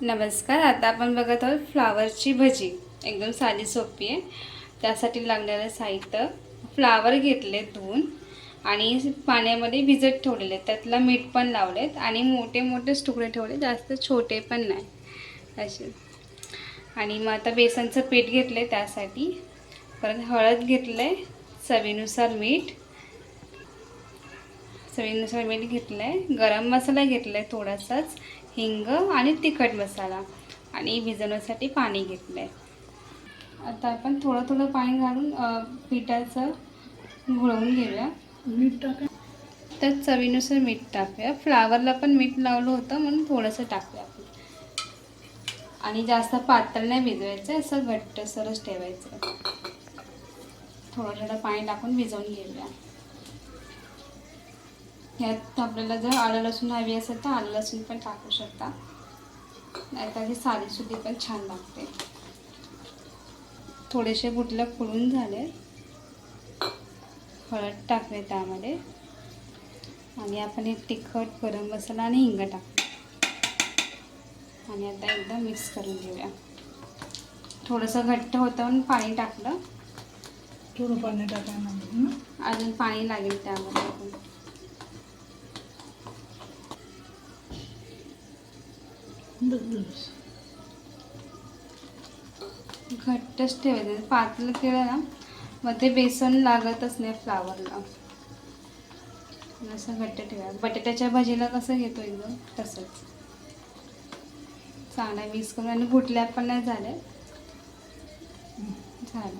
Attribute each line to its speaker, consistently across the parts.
Speaker 1: नमस्कार आता आपण बघत आहोत फ्लावरची भजी. एकदम साधी सोपी आहे. त्यासाठी लागणारं साहित्य फ्लावर घेतले धुवून आणि पाण्यामध्ये भिजत ठेवलेले. त्यातला मीठ पण लावलेत आणि मोठे मोठेच तुकडे ठेवले जास्त छोटे पण नाही. असे. आणि मग आता बेसनचं पीठ घेतले त्यासाठी. परत हळद घेतलं आहे चवीनुसार मीठ. चवीनुसार मीठ घेतलं आहे गरम मसाला घेतला आहे थोडासाच. हिंग आणि तिखट मसाला आणि भिजवण्यासाठी पाणी घेतलं आहे आता आपण थोडं थोडं पाणी घालून पिठाचं घोळवून घेऊया.
Speaker 2: मीठ टाका.
Speaker 1: तर चवीनुसार मीठ टाकूया. फ्लावरला पण मीठ लावलं होतं म्हणून थोडंसं टाकूया आपण. आणि जास्त पातळ नाही भिजवायचं असं घट्टसरच ठेवायचं. थोडं थोडं पाणी टाकून भिजवून घेऊया. यात आपल्याला जर आलं लसूण हवी असेल तर आलं लसूण पण टाकू शकता. नाहीतर ही साधीसुधी पण छान लागते. थोडेसे गुटलं फुलून झाले. हळद टाकले त्यामध्ये. आणि आपण एक तिखट गरम मसाला आणि हिंग टाकतो आणि आता एकदा मिक्स करून घेऊया. थोडंसं घट्ट होतं म्हणून पाणी टाकलं.
Speaker 2: थोडं पाणी टाकायला
Speaker 1: अजून पाणी लागेल त्यामध्ये. घट्टच ठेवायचं. पातळ केलं ना मग ते बेसन लागतच नाही फ्लावरला. असं घट्ट ठेवा. बटाट्याच्या भाजीला कसं घेतो एकदम? तसंच. चांगला मिक्स करून आणि गुटल्या पण नाही झाले झालं.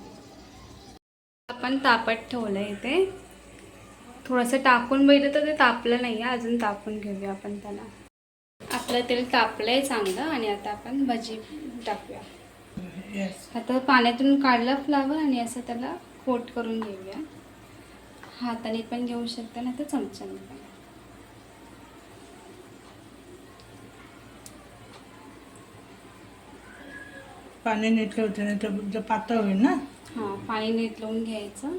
Speaker 1: आपण तापत ठेवलं इथे. थोडंसं टाकून बघितलं तर ते तापलं नाही आहे अजून तापून घेऊया आपण त्याला. आपलं तेल तापलं आहे चांगलं आणि आता आपण भजी टाकूया. आता पाण्यातून काढला फ्लावर आणि असं त्याला कोट करून घेऊया. हाताने पण घेऊ शकता ना तर चमच्याने पण.
Speaker 2: पाणी नीट ठेवते नाही तर पातळ होईल ना?
Speaker 1: हां पाणी नीट लावून घ्यायचं.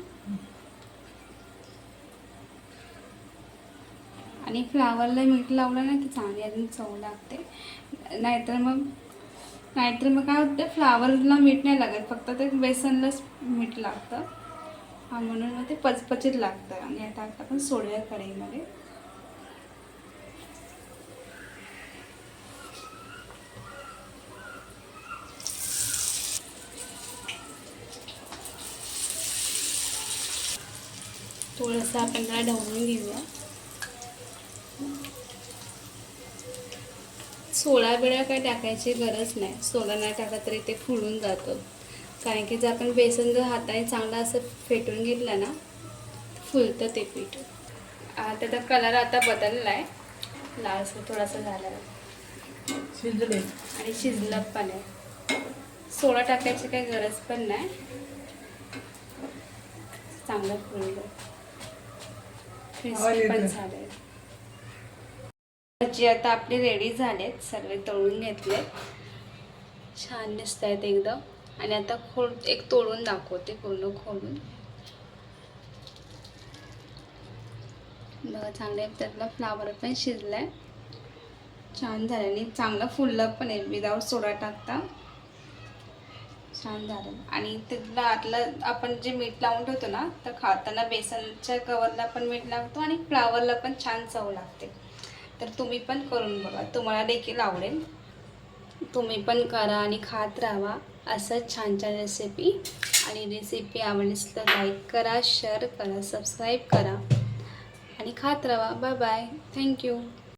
Speaker 1: आणि फ्लावरला मीठ लावलं ना की चांगली अजून चव लागते. नाहीतर मग नाहीतर मग काय होतं फ्लावरला मीठ नाही लागत फक्त ते बेसनलाच मीठ लागतं. म्हणून मग ते पचपचीत लागतं आणि आता आपण सोडूया कढईमध्ये. थोडंसं आपण त्याला ढवळून घेऊया. सोडा बिळा काय टाकायची गरज नाही. सोडा नाही टाकला तरी ते फुलून जातं. कारण की जर आपण बेसन जर हाताने चांगलं असं फेटून घेतलं ना फुलतं ते पीठ. त्याचा कलर आता बदलला आहे लालसर थोडासा झाला आहे
Speaker 2: शिजले
Speaker 1: आणि शिजलं पण आहे. सोडा टाकायची काही गरज पण नाही. चांगलं फुललं. क्रिस्पी पण
Speaker 2: येतोय.
Speaker 1: भजी आता आपले रेडी झालेत. सर्व तळून घेतले छान दिसत आहेत एकदम. आणि आता खोल एक तोडून दाखवते पूर्ण खोलून. बघा चांगले त्यातला फ्लावर पण शिजलाय. छान झालं आणि चांगलं फुललं पण आहे. विदाऊट सोडा टाकता. छान झालं. आणि त्यातला आतलं आपण जे मीठ लावून ठेवतो ना तर खाताना बेसनच्या कवरला पण मीठ लागतो आणि फ्लावरला पण छान चव लागते. तर तुम्ही पण करून बघा. तुम्हाला देखील आवडेल. तुम्ही पण करा आणि खात राहा. असंच छान छान रेसिपी आणि रेसिपी आवडलीस तर लाईक करा शेअर करा सबस्क्राईब करा. आणि खात राहा. Bye bye thank you